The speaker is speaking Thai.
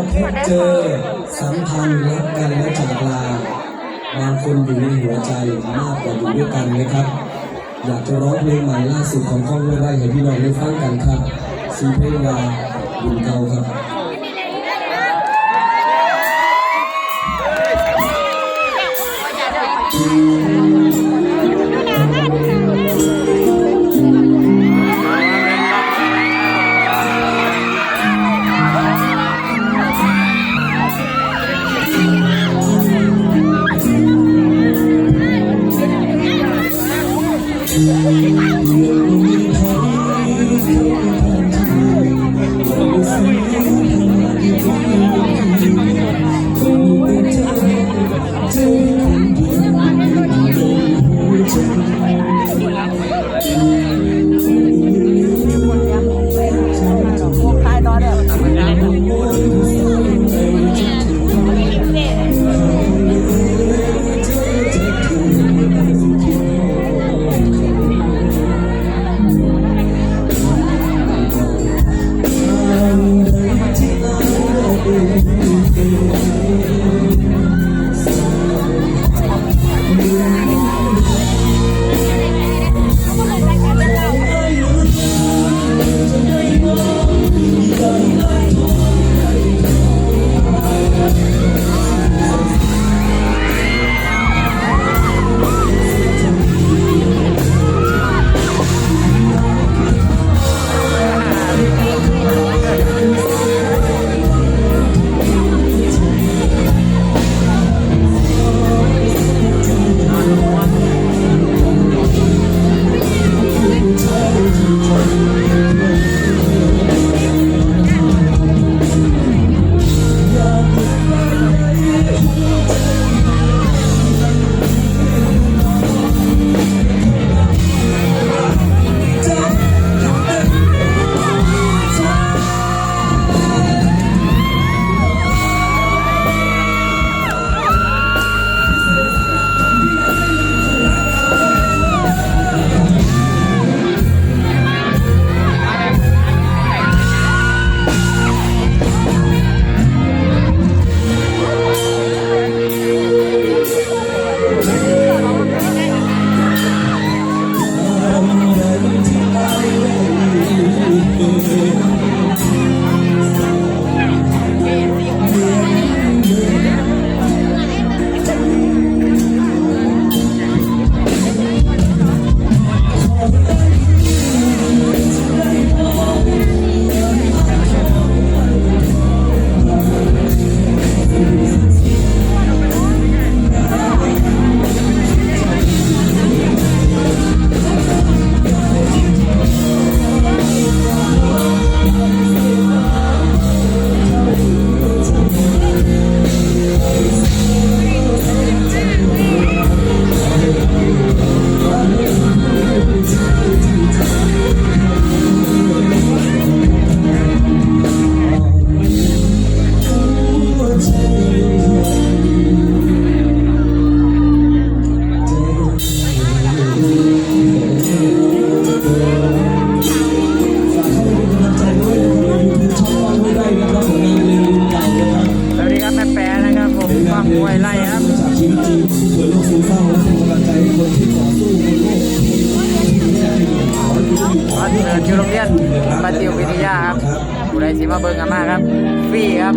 พบเจอสัมพันธ์รักกันและจากลาบางคนอยู่ในหัวใจมากกว่าอยู่ด้วยกันนะครับ อยากจะร้องเพลงใหม่ล่าสุดของข้องห้วยไร่ให้พี่น้องได้ฟังกันครับซีเพลงว่าบุญเก่าครับ Thank you. ฝา มาเบิ่งกันมากครับฟรีครับ